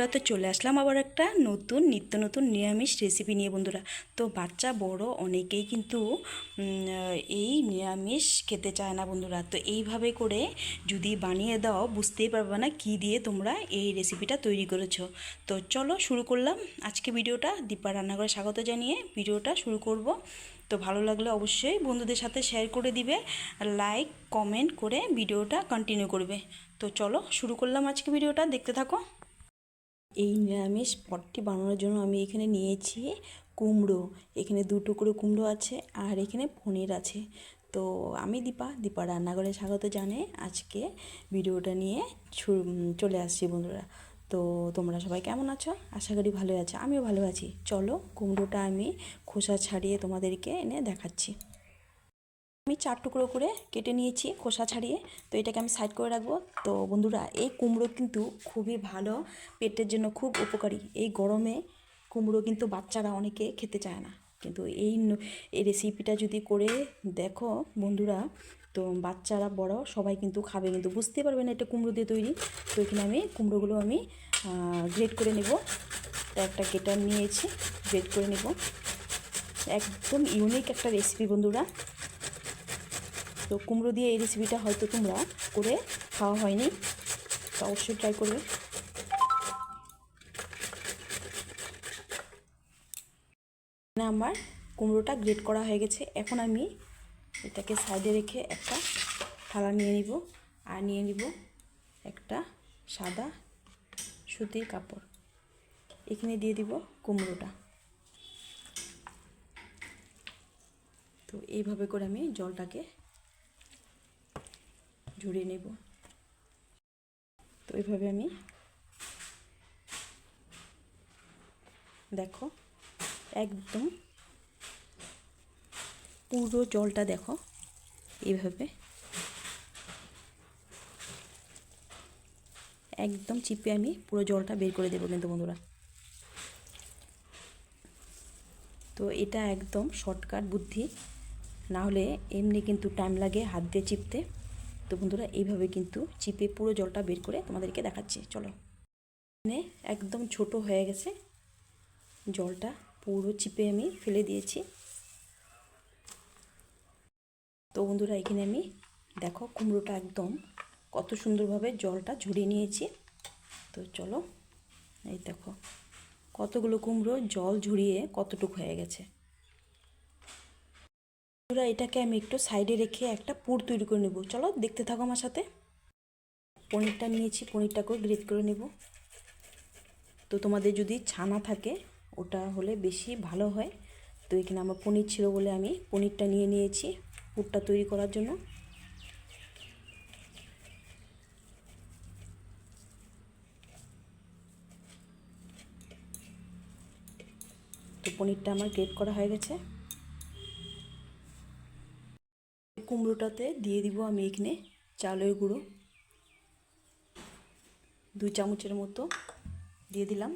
বন্ধুরা, তো চলে আসলাম আবার একটা নতুন, নিত্য নতুন নিরামিষ রেসিপি নিয়ে বন্ধুরা। তো বাচ্চা, বড় অনেকেই কিন্তু এই নিরামিষ খেতে চায় না বন্ধুরা। তো এইভাবে করে যদি বানিয়ে দাও, বুঝতেই পারবে না কি দিয়ে তোমরা এই রেসিপিটা তৈরি করেছ। তো চলো শুরু করলাম। আজকে ভিডিওটা দীপা রান্নাঘরে স্বাগত জানিয়ে ভিডিওটা শুরু করব। তো ভালো লাগলে অবশ্যই বন্ধুদের সাথে শেয়ার করে দিবে লাইক কমেন্ট করে ভিডিওটা কন্টিনিউ করবে। তো চলো শুরু করলাম আজকে ভিডিওটা। দেখতে থাকো। এই নিরামিষ পটটি বানানোর জন্য আমি এখানে নিয়েছি কুমড়ো। এখানে দু টুকরো কুমড়ো আছে আর এখানে পনির আছে। তো আমি দীপা দীপা রান্নাঘরে স্বাগত জানে আজকে ভিডিওটা নিয়ে চলে আসছি বন্ধুরা। তো তোমরা সবাই কেমন আছো? আশা করি ভালো আছো। আমিও ভালো আছি। চলো কুমড়োটা আমি খোসা ছাড়িয়ে তোমাদেরকে এনে দেখাচ্ছি। আমি চার টুকরো করে কেটে নিয়েছি খোসা ছাড়িয়ে। তো এটাকে আমি সাইড করে রাখব। তো বন্ধুরা, এই কুমড়ো কিন্তু খুবই ভালো। পেটের জন্য খুব উপকারী। এই গরমে কুমড়ো কিন্তু বাচ্চারা অনেকে খেতে চায় না। কিন্তু এই এই রেসিপিটা যদি করে দেখো বন্ধুরা, তো বাচ্চারা, বড় সবাই কিন্তু খাবে। কিন্তু বুঝতে পারবে না এটা কুমড়ো দিয়ে তৈরি। তো এখানে আমি কুমড়োগুলো আমি গ্রেড করে নেব। একটা কেটার নিয়েছি গ্রেড করে নেব। একদম ইউনিক একটা রেসিপি বন্ধুরা। তো কুমড়ো দিয়ে এই রেসিপিটা হয়তো তোমরা করে খাওয়া হয়নি। তো অবশ্যই ট্রাই করবে। আমার কুমড়োটা গ্রেট করা হয়ে গেছে। এখন আমি এটাকে সাইডে রেখে একটা থালা নিয়ে নিব। আর নিয়ে নিব একটা সাদা সুতির কাপড়। এখানে দিয়ে দিব কুমড়োটা। তো এইভাবে করে আমি জলটাকে ঝরিয়ে নেব। তো এইভাবে আমি দেখো, একদম পুরো জলটা দেখো এইভাবে একদম চিপে আমি পুরো জলটা বের করে দেবো কিন্তু বন্ধুরা। তো এটা একদম শর্টকাট বুদ্ধি, না হলে এমনি কিন্তু টাইম লাগে হাত দিয়ে চিপতে। তো বন্ধুরা, এইভাবে কিন্তু চিপে পুরো জলটা বের করে তোমাদেরকে দেখাচ্ছি। চলো। এখানে একদম ছোট হয়ে গেছে জলটা, পুরো চিপে আমি ফেলে দিয়েছি। তো বন্ধুরা, এখানে আমি দেখো কুমড়োটা একদম কত সুন্দরভাবে জলটা ঝরিয়ে নিয়েছি। তো চলো, এই দেখো, কতগুলো কুমড়ো জল ঝরিয়ে কতটুকু হয়ে গেছে। বন্ধুরা, এটাকে আমি একটু সাইডে রেখে একটা পুর তৈরি করে নেব। চলো, দেখতে থাকো আমার সাথে। পনিরটা নিয়েছি, পনিরটাকেও গ্রেট করে নেব। তো তোমাদের যদি ছানা থাকে, ওটা হলে বেশি ভালো হয়। তো এখানে আমার পনির ছিল বলে আমি পনিরটা নিয়ে নিয়েছি পুরটা তৈরি করার জন্য। তো পনিরটা আমার গ্রেট করা হয়ে গেছে। কুমড়োটাতে দিয়ে দিব আমি এখানে চালের গুঁড়ো। দুই চামচের মতো দিয়ে দিলাম।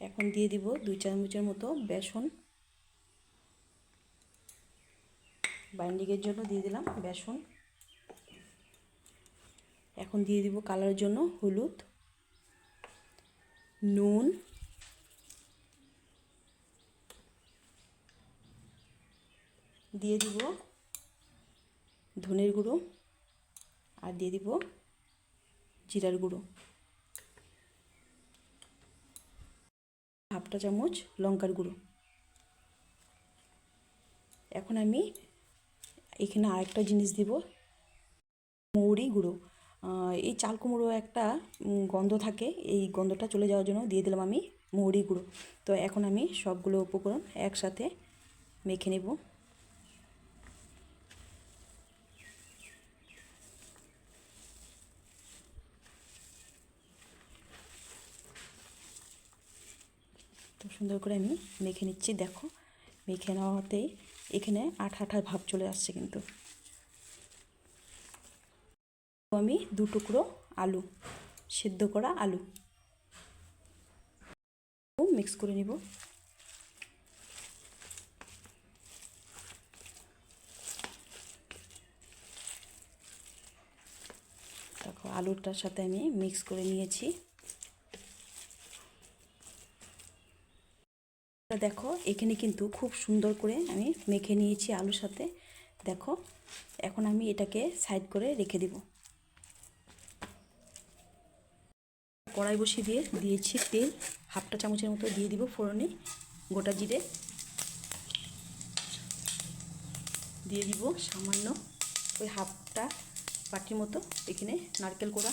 এখন দিয়ে দিব দুই চামচের মতো বেসন। বাইন্ডিংয়ের জন্য দিয়ে দিলাম বেসন। এখন দিয়ে দিব কালারের জন্য হলুদ। নুন। দিয়ে দিব ধনের গুঁড়ো আর দিয়ে দিব জিরার গুঁড়ো। হাফটা চামচ লঙ্কার গুঁড়ো। এখন আমি এখানে আরেকটা জিনিস দিব, মৌরি গুঁড়ো। এই চাল কুমড়ো একটা গন্ধ থাকে, এই গন্ধটা চলে যাওয়ার জন্য দিয়ে দিলাম আমি মৌরি গুঁড়ো। তো এখন আমি সবগুলো উপকরণ একসাথে মেখে নেব তো সুন্দর করে আমি মেখে নিচ্ছি, দেখো। মেখে নেওয়াতেই এখানে আঠা আঠা ভাব চলে আসছে কিন্তু। আমি দু টুকরো আলু, সেদ্ধ করা আলু। মিক্স করে নিব। দেখো, আলুটার সাথে আমি মিক্স করে নিয়েছি। দেখো, এখানে কিন্তু খুব সুন্দর করে আমি মেখে নিয়েছি আলুর সাথে। দেখো, এখন আমি এটাকে সাইড করে রেখে দিব। কড়াই বসিয়ে দিয়ে দিয়েছি তেল। হাফটা চামচের মতো দিয়ে দিব ফোড়নে, গোটা জিরে। দিয়ে দিব সামান্য ওই হাফটা বাটির মতো, এখানে নারকেল কোড়া।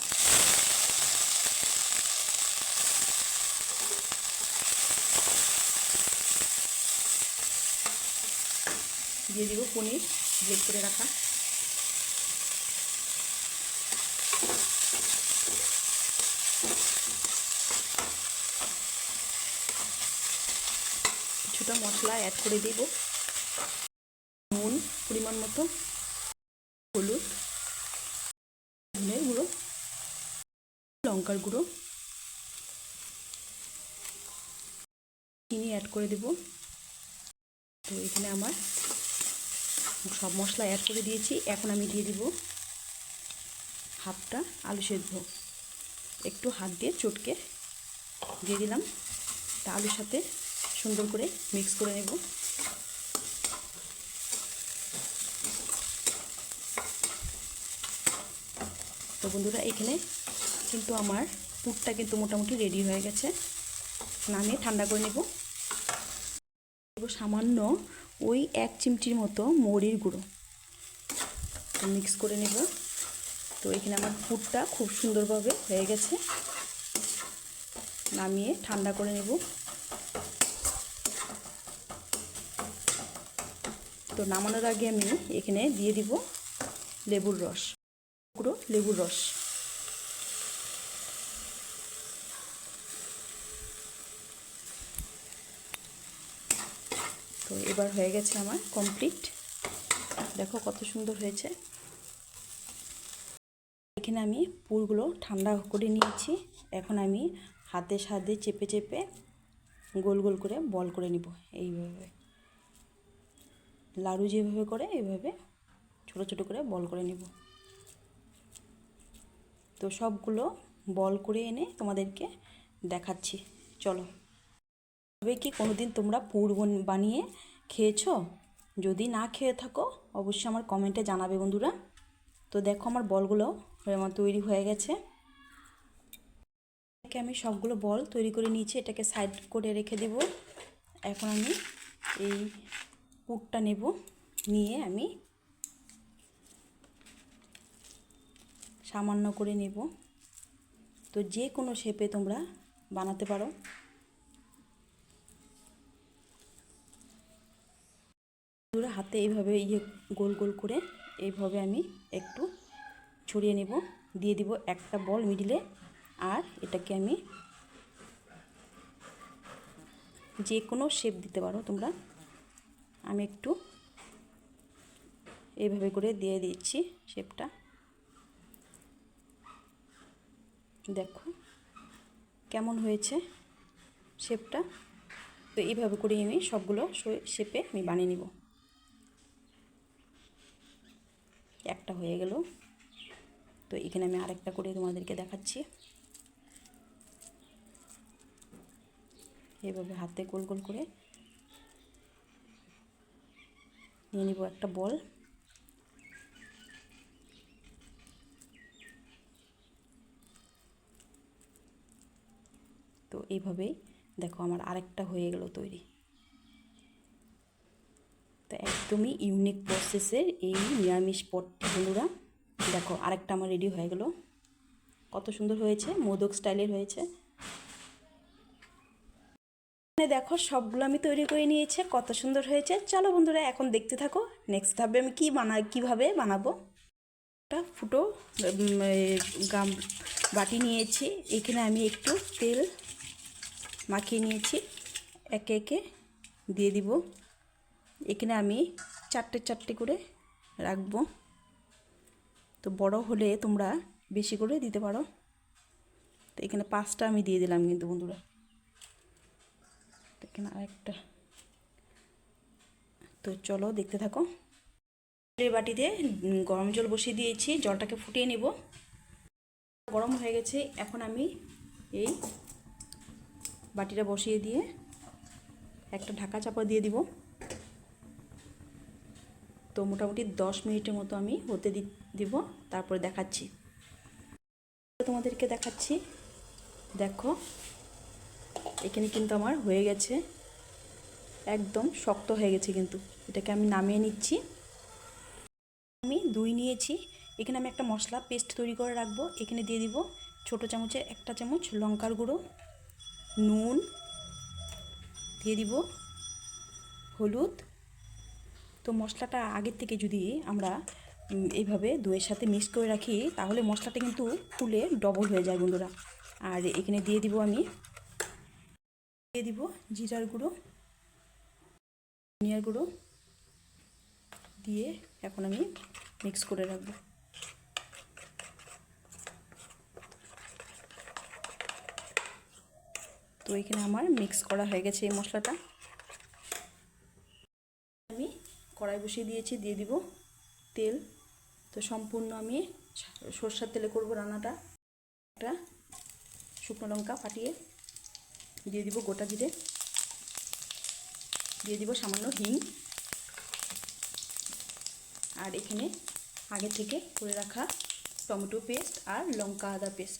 দিয়ে দিব পনির গ্রেট করে রাখা। কিছুটা মশলা অ্যাড করে দেব। নুন, পরিমাণ মতো হলুদ, ধনের গুঁড়ো, লঙ্কার গুঁড়ো। চিনি অ্যাড করে দেব। তো এখানে আমার সব মশলা অ্যাড করে দিয়েছি। এখন আমি দিয়ে দিব হাফটা আলু সেদ্ধ। একটু হাত দিয়ে চটকে দিয়ে দিলাম। তা আলুর সাথে সুন্দর করে মিক্স করে নেব। তো বন্ধুরা, এখানে কিন্তু আমার পুরটা কিন্তু মোটামুটি রেডি হয়ে গেছে। নামিয়ে ঠান্ডা করে নেব। সামান্য ওই এক চিমটির মতো মৌরির গুঁড়ো। মিক্স করে নেব। তো এখানে আমার পুরটা খুব সুন্দরভাবে হয়ে গেছে। নামিয়ে ঠান্ডা করে নেব। তো নামানোর আগে আমি এখানে দিয়ে দিব লেবুর রস। পুরো লেবুর রস। তো এবার হয়ে গেছে আমার কমপ্লিট দেখো কত সুন্দর হয়েছে। এখানে আমি পুরগুলো ঠান্ডা করে নিয়েছি। এখন আমি হাতের সাথে চেপে চেপে গোল গোল করে বল করে নিব এইভাবে। লাড়ু যেভাবে করে এইভাবে ছোট ছোট করে বল করে নিব। তো সবগুলো বল করে এনে তোমাদেরকে দেখাচ্ছি। চলো। তবে কি কোনো দিন তোমরা পুর বানিয়ে খেয়েছো? যদি না খেয়ে থাকো, অবশ্যই আমার কমেন্টে জানাবে বন্ধুরা। তো দেখো আমার বলগুলো আমার তৈরি হয়ে গেছে। আমি সবগুলো বল তৈরি করে নিয়েছি, এটাকে সাইড করে রেখে দেব। এখন আমি এই পুরটা নেব, নিয়ে আমি সামান্য করে নেব। তো যে কোনো শেপে তোমরা বানাতে পারো। পুরো হাতে এইভাবে ইয়ে গোল গোল করে এইভাবে আমি একটু ছড়িয়ে নেব। দিয়ে দিব একটা বল মিডিলে আর এটাকে আমি যে কোনো শেপ দিতে পারো তোমরা। আমি একটু এইভাবে করে দিয়ে দিচ্ছি শেপটা দেখো কেমন হয়েছে শেপটা তো এইভাবে করে আমি সবগুলো শেপে আমি বানিয়ে নিব একটা হয়ে গেল। তো এখানে আমি আরেকটা করে তোমাদেরকে দেখাচ্ছি। এভাবে হাতে গোল গোল করে নিয়ে নিব একটা বল। তো এইভাবেই দেখো আমার আরেকটা হয়ে গেল তৈরি। তো একদমই ইউনিক প্রসেসের এই নিরামিষ পটটি। বন্ধুরা, দেখো আরেকটা আমার রেডি হয়ে গেল। কত সুন্দর হয়েছে, মোদক স্টাইলের হয়েছে। দেখো সবগুলো আমি তৈরি করে নিয়েছে, কত সুন্দর হয়েছে। চলো বন্ধুরা, এখন দেখতে থাকো নেক্সট ধাপে আমি কী বানা, কীভাবে বানাবো। একটা ফুটো গাম, বাটি নিয়েছি। এখানে আমি একটু তেল মাখিয়ে নিয়েছি। একে একে দিয়ে দিব। এখানে আমি চারটে চারটে করে রাখব। তো বড় হলে তোমরা বেশি করে দিতে পারো। তো এখানে পাঁচটা আমি দিয়ে দিলাম কিন্তু বন্ধুরা। এখানে আরেকটা। তো চলো দেখতে থাকো। এই বাটিতে গরম জল বসিয়ে দিয়েছি, জলটাকে ফুটিয়ে নেব। গরম হয়ে গেছে, এখন আমি এই বাটিটা বসিয়ে দিয়ে একটা ঢাকা চাপা দিয়ে দিব। তো মোটামুটি দশ মিনিটের মতো আমি হতে দিব, তারপরে দেখাচ্ছি। তোমাদেরকে দেখাচ্ছি। দেখো, এখানে কিন্তু আমার হয়ে গেছে। একদম শক্ত হয়ে গেছে কিন্তু। এটাকে আমি নামিয়ে নিচ্ছি। আমি দুই নিয়েছি। এখানে আমি একটা মশলা পেস্ট তৈরি করে রাখব। এখানে দিয়ে দিব ছোট চামচে একটা চামচ লঙ্কার গুঁড়ো, নুন, দিয়ে দিব হলুদ তো মশলাটা আগের থেকে যদি আমরা এইভাবে দইয়ের সাথে মিক্স করে রাখি, তাহলে মশলাটা কিন্তু ফুলে ডবল হয়ে যায় বন্ধুরা। আর এখানে দিয়ে দিব আমি, দিয়ে দিব জিরার গুঁড়ো, ধনিয়ার গুঁড়ো, দিয়ে এখন আমি মিক্স করে রাখব। তো এখানে আমার মিক্স করা হয়ে গেছে এই মশলাটা আমি কড়াই বসিয়ে দিয়েছি, দিয়ে দিব তেল। তো সম্পূর্ণ আমি সর্ষার তেলে করব রান্নাটা। একটা শুকনো লঙ্কা ফাটিয়ে দিয়ে দিব গোটা জিরে। দিয়ে দিব সামান্য হিং। আর এখানে আগে থেকে করে রাখা টমেটো পেস্ট আর লঙ্কা আদা পেস্ট।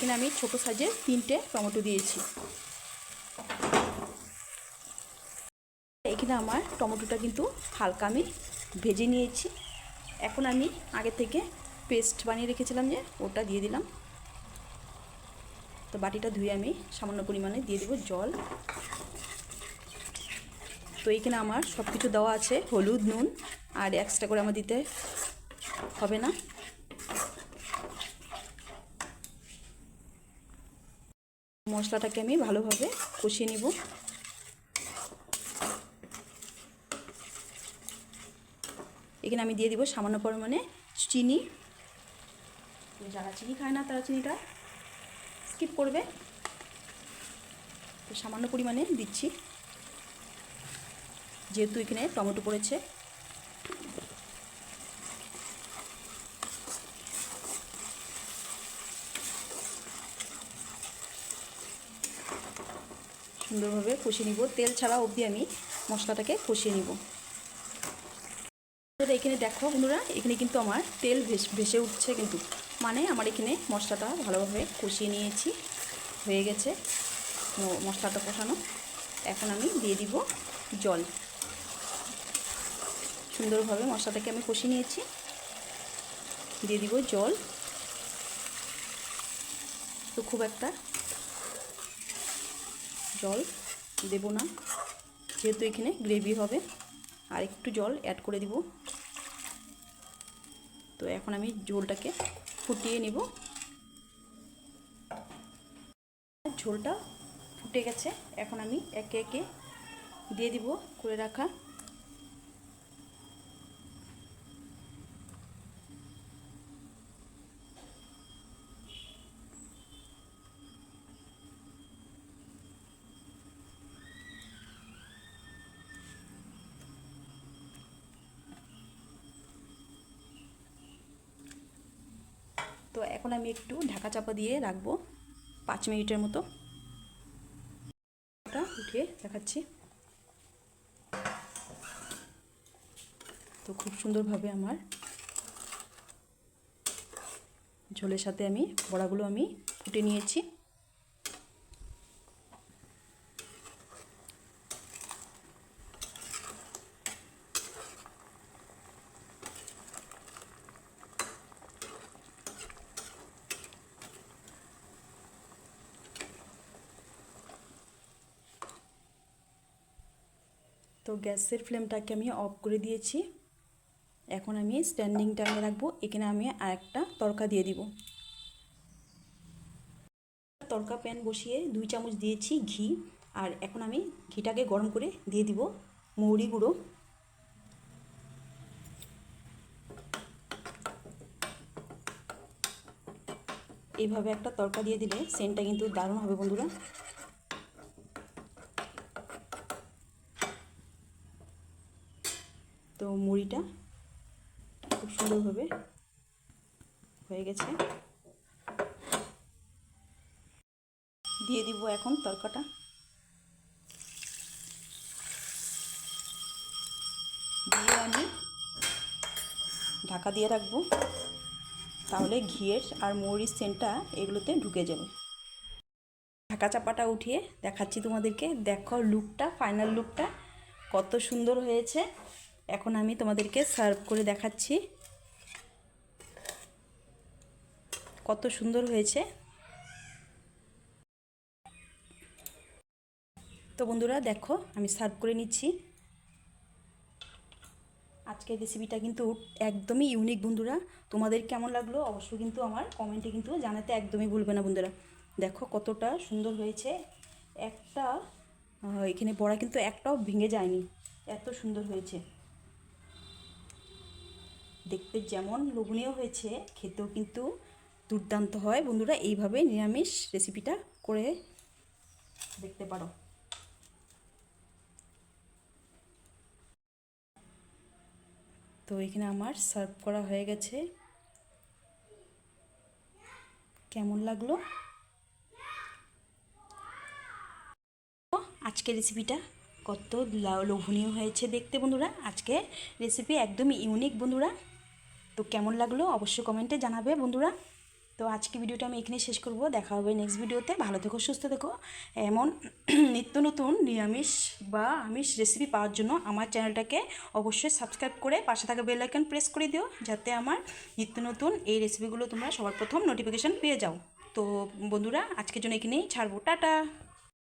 এখানে আমি ছোট সাইজের তিনটে টমেটো দিয়েছি। এখানে আমার টমেটোটা কিন্তু হালকা আমি ভেজে নিয়েছি। এখন আমি আগে থেকে পেস্ট বানিয়ে রেখেছিলাম যে ওটা দিয়ে দিলাম। তো বাটিটা ধুয়ে আমি সামান্য পরিমাণে দিয়ে দেবো জল। তো এইখানে আমার সব কিছু দেওয়া আছে, হলুদ, নুন, আর এক্সট্রা করে আমার দিতে হবে না। মশলাটাকে আমি ভালোভাবে কষিয়ে নিব। এখানে আমি দিয়ে দিব সামান্য পরিমাণে চিনি। যারা চিনি খায় না তারা চিনিটা স্কিপ করবে। তো সামান্য পরিমাণে দিচ্ছি। যেহেতু এখানে টমেটো পড়েছে। সুন্দরভাবে কষিয়ে নিব। তেল ছাড়া অবধি আমি মশলাটাকে কষিয়ে নিব। তো এখানে দেখো বন্ধুরা, এখানে কিন্তু আমার তেল ভেস উঠছে কিন্তু। মানে আমার এখানে মশলাটা ভালোভাবে কষিয়ে নিয়েছি, হয়ে গেছে। মশলাটা কষানো। এখন আমি দিয়ে দিব জল। সুন্দরভাবে মশলাটাকে আমি কষিয়ে নিয়েছি। দিয়ে দিব জল। তো খুব একটা জল দেব না। যেহেতু এখানে গ্রেভি হবে, আর একটু জল অ্যাড করে দিব। তো এখন আমি ঝোলটাকে ফুটিয়ে নেব। ঝোলটা ফুটে গেছে, এখন আমি একে একে দিয়ে দিব করে রাখা তো এখন আমি একটু ঢাকা চাপা দিয়ে রাখব পাঁচ মিনিটের মতো। ওটা উঠিয়ে দেখাচ্ছি। তো খুব সুন্দরভাবে আমার ঝোলের সাথে আমি বড়াগুলো আমি ফুটে নিয়েছি। তো গ্যাসের ফ্লেমটাকে আমি অফ করে দিয়েছি। এখন আমি স্ট্যান্ডিং টাইমে রাখব। এখানে আমি আরেকটা তরকা দিয়ে দিব। তরকা প্যান বসিয়ে দুই চামচ দিয়েছি ঘি। আর এখন আমি ঘিটাকে গরম করে দিয়ে দিব মৌরি গুঁড়ো। এইভাবে একটা তরকা দিয়ে দিলে সেন্টটা কিন্তু দারুণ হবে বন্ধুরা। তো মুড়িটা খুব সুন্দরভাবে হয়ে গেছে। দিয়ে দিব এখন তরকাটা। দিয়ে আমি ঢাকা দিয়ে রাখব। তাহলে ঘিয়ের আর মৌরির সেন্টটা এগুলোতে ঢুকে যাবে। ঢাকা চাপাটা উঠিয়ে দেখাচ্ছি তোমাদেরকে। দেখো লুকটা ফাইনাল লুকটা কত সুন্দর হয়েছে। এখন আমি তোমাদেরকে সার্ভ করে দেখাচ্ছি। কত সুন্দর হয়েছে। তো বন্ধুরা, দেখো, আমি সার্ভ করে নিচ্ছি। আজকের রেসিপিটা কিন্তু একদমই ইউনিক বন্ধুরা। তোমাদের কেমন লাগল অবশ্যই কিন্তু আমার কমেন্টে কিন্তু জানাতে একদমই ভুলবে না বন্ধুরা। দেখো, কতটা সুন্দর হয়েছে। একটা এখানে বড়া কিন্তু একটাও ভেঙে যায়নি। এত সুন্দর হয়েছে। দেখতে যেমন লোভনীয় হয়েছে, খেতেও কিন্তু দুর্দান্ত হয়। বন্ধুরা, এইভাবে নিরামিষ রেসিপিটা করে দেখতে পারো। তো এখানে আমার সার্ভ করা হয়ে গেছে। কেমন লাগল? আজকের রেসিপিটা কত লোভনীয় হয়েছে দেখতে বন্ধুরা। আজকে রেসিপি একদমই ইউনিক বন্ধুরা। তো কেমন লাগল অবশ্যই কমেন্টে জানাবে বন্ধুরা। তো আজকে ভিডিওটা আমি এখানে শেষ করব। দেখা হবে নেক্সট ভিডিওতে। ভালো থেকো, সুস্থ থেকো। এমন নিত্য নতুন নিরামিষ বা আমিষ রেসিপি পাওয়ার জন্য আমার চ্যানেলটাকে অবশ্যই সাবস্ক্রাইব করে পাশে থাকা বেল আইকন প্রেস করে দিও, যাতে আমার নিত্য নতুন এই রেসিপিগুলো তোমরা সবার প্রথম নোটিফিকেশান পেয়ে যাও। তো বন্ধুরা, আজকের জন্য এখানেই ছাড়বো। টাটা!